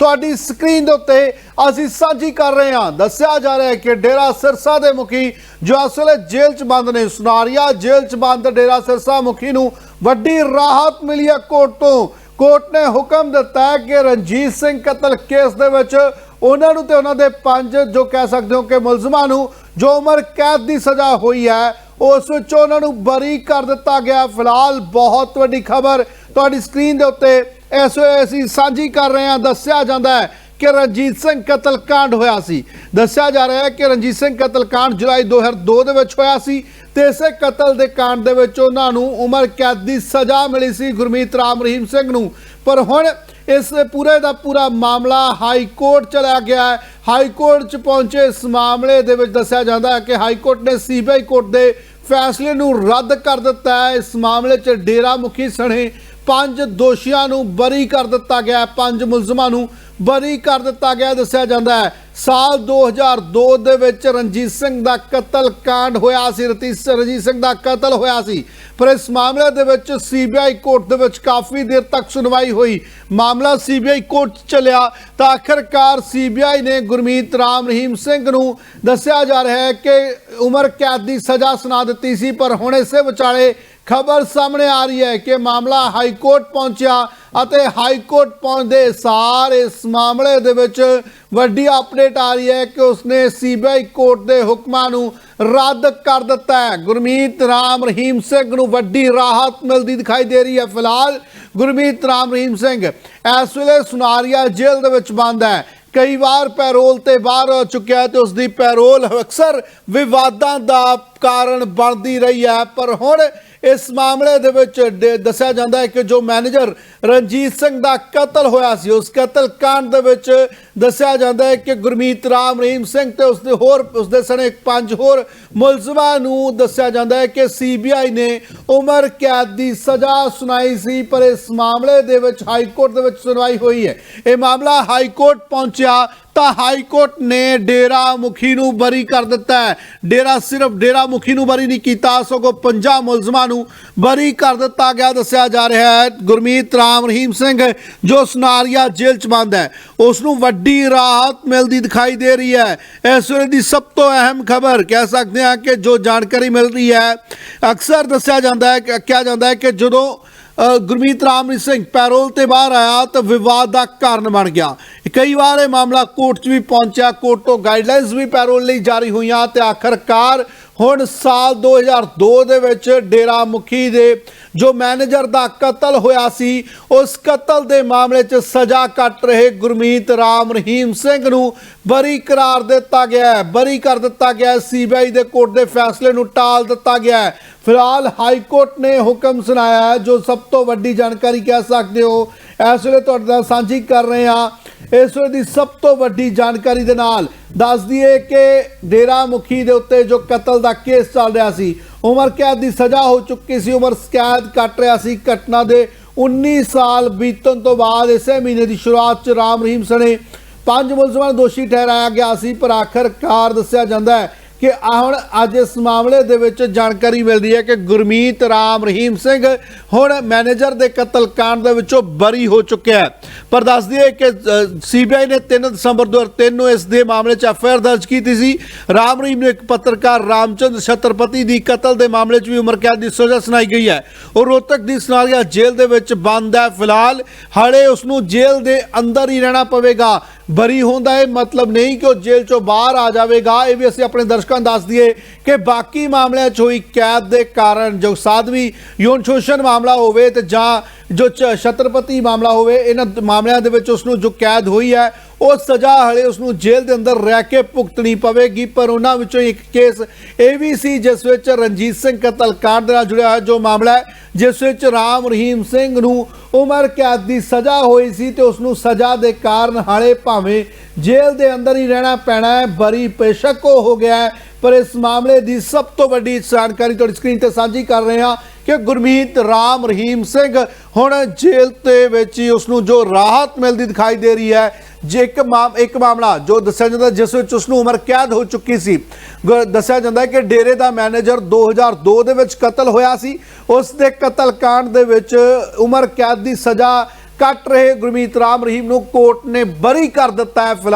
ਤੁਹਾਡੀ ਸਕਰੀਨ ਦੇ ਉੱਤੇ ਅਸੀਂ ਸਾਂਝੀ ਕਰ ਰਹੇ ਹਾਂ। ਦੱਸਿਆ ਜਾ ਰਿਹਾ ਹੈ ਕਿ ਡੇਰਾ ਸਿਰਸਾ ਦੇ ਮੁਖੀ ਜੋ ਅਸਲੇ ਜੇਲ੍ਹ 'ਚ ਬੰਦ ਨੇ, ਸੁਨਾਰੀਆ ਜੇਲ੍ਹ 'ਚ ਬੰਦ, ਡੇਰਾ ਸਿਰਸਾ ਮੁਖੀ ਨੂੰ ਵੱਡੀ ਰਾਹਤ ਮਿਲੀ ਹੈ ਕੋਰਟ। ਤੋਂ ਕੋਰਟ ਨੇ ਹੁਕਮ ਦਿੱਤਾ ਕਿ ਰਣਜੀਤ ਸਿੰਘ ਕਤਲ ਕੇਸ ਦੇ ਵਿੱਚ ਉਹਨਾਂ ਨੂੰ ਤੇ ਉਹਨਾਂ ਦੇ ਪੰਜ ਜੋ ਕਹਿ ਸਕਦੇ ਹੋ ਕਿ ਮੁਲਜ਼ਮਾਂ ਨੂੰ ਜੋ ਉਮਰ ਕੈਦ ਦੀ ਸਜ਼ਾ ਹੋਈ ਹੈ, ਉਸ ਵਿੱਚ ਉਹਨਾਂ ਨੂੰ ਬਰੀ ਕਰ ਦਿੱਤਾ ਗਿਆ। ਫਿਲਹਾਲ ਬਹੁਤ ਵੱਡੀ ਖਬਰ ਤੁਹਾਡੀ ਸਕਰੀਨ ਦੇ ਉੱਤੇ ਇਸ ਵੇਲੇ ਅਸੀਂ ਸਾਂਝੀ ਕਰ ਰਹੇ ਹਾਂ। ਦੱਸਿਆ ਜਾਂਦਾ ਹੈ ਕਿ ਰਣਜੀਤ ਸਿੰਘ ਕਤਲ ਕਾਂਡ ਹੋਇਆ ਸੀ। ਦੱਸਿਆ ਜਾ ਰਿਹਾ ਹੈ ਕਿ ਰਣਜੀਤ ਸਿੰਘ ਕਤਲ ਕਾਂਡ ਜੁਲਾਈ 2002 ਦੇ ਵਿੱਚ ਹੋਇਆ ਸੀ ਤੇ ਇਸੇ ਕਤਲ ਦੇ ਕਾਂਡ ਦੇ ਵਿੱਚ ਉਹਨਾਂ ਨੂੰ ਉਮਰ ਕੈਦ ਦੀ ਸਜ਼ਾ ਮਿਲੀ ਸੀ ਗੁਰਮੀਤ ਰਾਮ ਰਹੀਮ ਸਿੰਘ ਨੂੰ। ਪਰ ਹੁਣ ਇਸ ਪੂਰੇ ਦਾ ਪੂਰਾ ਮਾਮਲਾ ਹਾਈ ਕੋਰਟ ਚਲਾ ਗਿਆ ਹੈ। ਹਾਈ ਕੋਰਟ ਚ ਪਹੁੰਚੇ ਇਸ ਮਾਮਲੇ ਦੇ ਵਿੱਚ ਦੱਸਿਆ ਜਾਂਦਾ ਹੈ ਕਿ ਹਾਈ ਕੋਰਟ ਨੇ ਸੀਬੀਆਈ ਕੋਰਟ ਦੇ ਫੈਸਲੇ ਨੂੰ ਰੱਦ ਕਰ ਦਿੱਤਾ ਹੈ। ਇਸ ਮਾਮਲੇ 'ਚ ਡੇਰਾ ਮੁਖੀ ਸਣੇ ਪੰਜ ਦੋਸ਼ੀਆਂ ਨੂੰ ਬਰੀ ਕਰ ਦਿੱਤਾ ਗਿਆ ਪੰਜ ਮੁਲਜ਼ਮਾਂ ਨੂੰ ਬਰੀ ਕਰ ਦਿੱਤਾ ਗਿਆ ਦੱਸਿਆ ਜਾਂਦਾ ਹੈ। ਸਾਲ 2002 ਦੇ ਵਿੱਚ ਰਣਜੀਤ ਸਿੰਘ ਦਾ ਕਤਲ ਕਾਂਡ ਹੋਇਆ ਸੀ। ਰਤੀਸ ਰਣਜੀਤ ਸਿੰਘ ਦਾ ਕਤਲ ਹੋਇਆ ਸੀ। ਪਰ ਇਸ ਮਾਮਲੇ ਦੇ ਵਿੱਚ ਸੀਬੀਆਈ ਕੋਰਟ ਦੇ ਵਿੱਚ ਕਾਫੀ ਦੇਰ ਤੱਕ ਸੁਣਵਾਈ ਹੋਈ। ਮਾਮਲਾ ਸੀਬੀਆਈ ਕੋਰਟ 'ਚ ਚੱਲਿਆ ਤਾਂ ਆਖਰਕਾਰ ਸੀਬੀਆਈ ਨੇ ਗੁਰਮੀਤ ਰਾਮ ਰਹੀਮ ਸਿੰਘ ਨੂੰ ਦੱਸਿਆ ਜਾ ਰਿਹਾ ਹੈ ਕਿ ਉਮਰ ਕੈਦ ਦੀ ਸਜ਼ਾ ਸੁਣਾ ਦਿੱਤੀ ਸੀ, ਪਰ ਹੁਣ ਇਸੇ ਵਿਚਾਲੇ ਖਬਰ ਸਾਹਮਣੇ ਆ ਰਹੀ ਹੈ ਕਿ ਮਾਮਲਾ ਹਾਈ ਕੋਰਟ ਪਹੁੰਚਿਆ ਅਤੇ ਹਾਈ ਕੋਰਟ ਪਹੁੰਚਦੇ ਸਾਰ ਇਸ ਮਾਮਲੇ ਦੇ ਵਿੱਚ ਵੱਡੀ ਅਪਡੇਟ ਆ ਰਹੀ ਹੈ ਕਿ ਉਸਨੇ ਸੀਬੀਆਈ ਕੋਰਟ ਦੇ ਹੁਕਮਾਂ ਨੂੰ ਰੱਦ ਕਰ ਦਿੱਤਾ ਹੈ। ਗੁਰਮੀਤ ਰਾਮ ਰਹੀਮ ਸਿੰਘ ਨੂੰ ਵੱਡੀ ਰਾਹਤ ਮਿਲਦੀ ਦਿਖਾਈ ਦੇ ਰਹੀ ਹੈ ਫਿਲਹਾਲ। ਗੁਰਮੀਤ ਰਾਮ ਰਹੀਮ ਸਿੰਘ ਇਸ ਵੇਲੇ ਸੁਨਾਰੀਆ ਜੇਲ੍ਹ ਦੇ ਵਿੱਚ ਬੰਦ ਹੈ। ਕਈ ਵਾਰ ਪੈਰੋਲ ਤੇ ਬਾਹਰ ਹੋ ਚੁੱਕਿਆ ਹੈ ਤੇ ਉਸ ਦੀ ਪੈਰੋਲ ਅਕਸਰ ਵਿਵਾਦਾਂ ਦਾ ਕਾਰਨ ਬਣਦੀ ਰਹੀ ਹੈ। ਪਰ ਹੁਣ ਇਸ ਮਾਮਲੇ ਦੇ ਵਿੱਚ ਡ- ਦੱਸਿਆ ਜਾਂਦਾ ਹੈ ਕਿ ਜੋ ਮੈਨੇਜਰ ਰਣਜੀਤ ਸਿੰਘ ਦਾ ਕਤਲ ਹੋਇਆ ਸੀ, ਉਸ ਕਤਲ ਕਾਂਡ ਦੇ ਵਿੱਚ ਦੱਸਿਆ ਜਾਂਦਾ ਹੈ ਕਿ ਗੁਰਮੀਤ ਰਾਮ, ਰਹੀਮ ਸਿੰਘ ਤੇ ਉਸਦੇ ਹੋਰ ਉਸਦੇ ਸਣੇ ਪੰਜ ਹੋਰ ਮੁਲਜ਼ਮਾਂ ਨੂੰ ਦੱਸਿਆ ਜਾਂਦਾ ਹੈ ਕਿ ਸੀਬੀਆਈ ਨੇ ਉਮਰ ਕੈਦ ਦੀ ਸਜ਼ਾ ਸੁਣਾਈ ਸੀ, ਪਰ ਇਸ ਮਾਮਲੇ ਦੇ ਵਿੱਚ ਹਾਈ ਕੋਰਟ ਦੇ ਵਿੱਚ ਸੁਣਵਾਈ ਹੋਈ ਹੈ। ਇਹ ਮਾਮਲਾ ਹਾਈ ਕੋਰਟ ਪਹੁੰਚਿਆ ਤਾਂ ਹਾਈ ਕੋਰਟ ਨੇ ਡੇਰਾ ਮੁਖੀ ਨੂੰ ਬਰੀ ਕਰ ਦਿੱਤਾ ਹੈ। ਡੇਰਾ ਸਿਰਫ ਡੇਰਾ ਮੁਖੀ ਨੂੰ ਬਰੀ ਨਹੀਂ ਕੀਤਾ ਸਗੋਂ ਪੰਜਾਂ ਮੁਲਜ਼ਮਾਂ ਨੂੰ ਬਰੀ ਕਰ ਦਿੱਤਾ ਗਿਆ ਦੱਸਿਆ ਜਾ ਰਿਹਾ ਹੈ। ਗੁਰਮੀਤ ਰਾਮ ਰਹੀਮ ਸਿੰਘ ਜੋ ਸਨਾਰੀਆ ਜੇਲ੍ਹ ਚ ਬੰਦ ਹੈ ਉਸ ਨੂੰ ਵੱਡੀ ਰਾਹਤ ਮਿਲਦੀ ਦਿਖਾਈ ਦੇ ਰਹੀ ਹੈ। ਇਸ ਵੇਲੇ ਦੀ ਸਭ ਤੋਂ ਅਹਿਮ ਖਬਰ ਕਹਿ ਸਕਦੇ ਹਾਂ ਕਿ ਜੋ ਜਾਣਕਾਰੀ ਮਿਲ ਰਹੀ ਹੈ ਅਕਸਰ ਦੱਸਿਆ ਜਾਂਦਾ ਹੈ ਕਿ ਕਿਹਾ ਜਾਂਦਾ ਹੈ ਕਿ ਜਦੋਂ ਅ, ਗੁਰਮੀਤ ਰਾਮਰੀਤ ਸਿੰਘ ਪੈਰੋਲ ਤੇ ਬਾਹਰ ਆਇਆ ਤਾਂ ਵਿਵਾਦ ਦਾ ਕਾਰਨ ਬਣ ਗਿਆ। ਕਈ ਵਾਰ ਇਹ ਮਾਮਲਾ ਕੋਰਟ 'ਚ ਵੀ ਪਹੁੰਚਿਆ। ਕੋਰਟ ਤੋਂ ਗਾਈਡਲਾਈਨਸ ਵੀ ਪੈਰੋਲ ਲਈ ਜਾਰੀ ਹੋਈਆਂ ਤੇ ਆਖਰਕਾਰ ਹੁਣ ਸਾਲ 2002 ਦੇ ਵਿੱਚ ਡੇਰਾ ਮੁਖੀ ਦੇ ਜੋ ਮੈਨੇਜਰ ਦਾ ਕਤਲ ਹੋਇਆ ਸੀ, ਉਸ ਕਤਲ ਦੇ ਮਾਮਲੇ 'ਚ ਸਜ਼ਾ ਕੱਟ ਰਹੇ ਗੁਰਮੀਤ ਰਾਮ ਰਹੀਮ ਸਿੰਘ ਨੂੰ ਬਰੀ ਕਰਾਰ ਦਿੱਤਾ ਗਿਆ ਹੈ। ਬਰੀ ਕਰ ਦਿੱਤਾ ਗਿਆ ਹੈ। ਸੀਬੀਆਈ ਦੇ ਕੋਰਟ ਦੇ ਫੈਸਲੇ ਨੂੰ ਟਾਲ ਦਿੱਤਾ ਗਿਆ ਹੈ। ਫਿਲਹਾਲ ਹਾਈ ਕੋਰਟ ਨੇ ਹੁਕਮ ਸੁਣਾਇਆ ਹੈ, ਜੋ ਸਭ ਤੋਂ ਵੱਡੀ ਜਾਣਕਾਰੀ ਕਹਿ ਸਕਦੇ ਹੋ। ਇਸ ਵੇਲੇ ਤੁਹਾਡੇ ਨਾਲ ਸਾਂਝੀ ਕਰ ਰਹੇ ਹਾਂ। ਇਸ ਵੇਲੇ ਦੀ ਸਭ ਤੋਂ ਵੱਡੀ ਜਾਣਕਾਰੀ ਦੇ ਨਾਲ ਦੱਸ ਦਈਏ ਕਿ ਡੇਰਾ ਮੁਖੀ ਦੇ ਉੱਤੇ ਜੋ ਕਤਲ ਦਾ ਕੇਸ ਚੱਲ ਰਿਹਾ ਸੀ, ਉਮਰ ਕੈਦ ਦੀ ਸਜ਼ਾ ਹੋ ਚੁੱਕੀ ਸੀ। ਉਮਰ ਕੈਦ ਕੱਟ ਰਿਹਾ ਸੀ। ਘਟਨਾ ਦੇ 19 ਸਾਲ ਬੀਤਣ ਤੋਂ ਬਾਅਦ ਇਸੇ ਮਹੀਨੇ ਦੀ ਸ਼ੁਰੂਆਤ 'ਚ ਰਾਮ ਰਹੀਮ ਸਣੇ ਪੰਜ ਮੁਲਜ਼ਮਾਂ ਨੂੰ ਦੋਸ਼ੀ ਠਹਿਰਾਇਆ ਗਿਆ ਸੀ, ਪਰ ਆਖਰਕਾਰ ਦੱਸਿਆ ਜਾਂਦਾ ਹੈ ਕਿ ਆ ਹੁਣ ਅੱਜ ਇਸ ਮਾਮਲੇ ਦੇ ਵਿੱਚ ਜਾਣਕਾਰੀ ਮਿਲਦੀ ਹੈ ਕਿ ਗੁਰਮੀਤ ਰਾਮ ਰਹੀਮ ਸਿੰਘ ਹੁਣ ਮੈਨੇਜਰ ਦੇ ਕਤਲ ਕਾਂਡ ਦੇ ਵਿੱਚੋਂ ਬਰੀ ਹੋ ਚੁੱਕਿਆ ਹੈ। ਪਰ ਦੱਸ ਦਈਏ ਕਿ ਸੀਬੀਆਈ ਨੇ 3 ਦਸੰਬਰ 2003 ਨੂੰ ਇਸ ਦੇ ਮਾਮਲੇ 'ਚ ਐਫਆਈਆਰ ਦਰਜ ਕੀਤੀ ਸੀ। ਰਾਮ ਰਹੀਮ ਨੂੰ ਇੱਕ ਪੱਤਰਕਾਰ ਰਾਮਚੰਦ ਛਤਰਪਤੀ ਦੀ ਕਤਲ ਦੇ ਮਾਮਲੇ 'ਚ ਵੀ ਉਮਰ ਕੈਦ ਦੀ ਸਜ਼ਾ ਸੁਣਾਈ ਗਈ ਹੈ। ਉਹ ਰੋਹਤਕ ਦੀ ਸਨਾਰੀਆ ਜੇਲ੍ਹ ਦੇ ਵਿੱਚ ਬੰਦ ਹੈ। ਫਿਲਹਾਲ ਹਾਲੇ ਉਸ ਨੂੰ ਜੇਲ੍ਹ ਦੇ ਅੰਦਰ ਹੀ ਰਹਿਣਾ ਪਵੇਗਾ। ਬਰੀ ਹੁੰਦਾ ਹੈ, ਮਤਲਬ ਨਹੀਂ ਕਿ ਉਹ ਜੇਲ੍ਹ ਚੋਂ ਬਾਹਰ ਆ ਜਾਵੇਗਾ। ਇਹ ਵੀ ਅਸੀਂ ਆਪਣੇ ਦਰਸ਼ਕਾਂ ਨੂੰ ਦੱਸ ਦਈਏ ਕਿ ਬਾਕੀ ਮਾਮਲਿਆਂ 'ਚ ਹੋਈ ਕੈਦ ਦੇ ਕਾਰਨ ਜੋ ਸਾਧਵੀ ਯੋਨ ਸ਼ੋਸ਼ਣ ਮਾਮਲਾ ਹੋਵੇ ਤੇ ਜਾਂ ਜੋ ਚ- ਛਤਰਪਤੀ ਮਾਮਲਾ ਹੋਵੇ, ਇਹਨਾਂ ਮਾਮਲਿਆਂ ਦੇ ਵਿੱਚ ਉਸ ਨੂੰ ਜੋ ਕੈਦ ਹੋਈ ਹੈ ਉਹ ਸਜ਼ਾ ਹਲੇ ਉਸ ਨੂੰ ਜੇਲ੍ਹ ਦੇ ਅੰਦਰ ਰਹਿ ਕੇ ਭੁਗਤਣੀ ਪਵੇਗੀ, ਪਰ ਉਹਨਾਂ ਵਿੱਚੋਂ ਇੱਕ ਕੇਸ ਇਹ ਵੀ ਸੀ ਜਿਸ ਵਿੱਚ ਰਣਜੀਤ ਸਿੰਘ ਕਤਲ ਦੇ ਨਾਲ ਜੁੜਿਆ ਹੋਇਆ ਜੋ ਮਾਮਲਾ ਹੈ, ਜਿਸ ਵਿੱਚ ਰਾਮ ਰਹੀਮ ਸਿੰਘ ਨੂੰ ਉਮਰ ਕੈਦ ਦੀ ਸਜ਼ਾ ਹੋਈ ਸੀ ਤੇ ਉਸ ਨੂੰ ਸਜ਼ਾ ਦੇ ਕਾਰਨ ਹਾਲੇ ਭਾਵੇਂ ਜੇਲ੍ਹ ਦੇ ਅੰਦਰ ਹੀ ਰਹਿਣਾ ਪੈਣਾ ਹੈ, ਬਰੀ ਪੇਸ਼ਕ ਉਹ ਹੋ ਗਿਆ ਹੈ, ਪਰ ਇਸ ਮਾਮਲੇ ਦੀ ਸਭ ਤੋਂ ਵੱਡੀ ਜਾਣਕਾਰੀ ਤੁਹਾਡੀ ਸਕਰੀਨ ਤੇ ਸਾਂਝੀ ਕਰ ਰਹੇ ਹਾਂ। ਕਿ ਗੁਰਮੀਤ ਰਾਮ ਰਹੀਮ ਸਿੰਘ ਹੁਣ ਜੇਲ੍ਹ ਦੇ ਵਿੱਚ ਹੀ ਉਸ ਨੂੰ ਜੋ ਰਾਹਤ ਮਿਲਦੀ ਦਿਖਾਈ ਦੇ ਰਹੀ ਹੈ, ਜੇ ਇੱਕ ਮਾਮ, ਇੱਕ ਮਾਮਲਾ ਜੋ ਦੱਸਿਆ ਜਾਂਦਾ ਜਿਸ ਵਿੱਚ ਉਸ ਨੂੰ ਉਮਰ ਕੈਦ ਹੋ ਚੁੱਕੀ ਸੀ। ਦੱਸਿਆ ਜਾਂਦਾ ਕਿ ਡੇਰੇ ਦਾ ਮੈਨੇਜਰ 2002 ਦੇ ਵਿੱਚ ਕਤਲ ਹੋਇਆ ਸੀ। ਉਸ ਦੇ ਕਤਲ ਕਾਂਡ ਦੇ ਵਿੱਚ ਉਮਰ ਕੈਦ ਦੀ ਸਜ਼ਾ ਕੱਟ ਰਹੇ ਗੁਰਮੀਤ ਰਾਮ ਰਹੀਮ ਨੂੰ ਕੋਰਟ ਨੇ ਬਰੀ ਕਰ ਦਿੱਤਾ ਹੈ ਫਿਲਹਾਲ।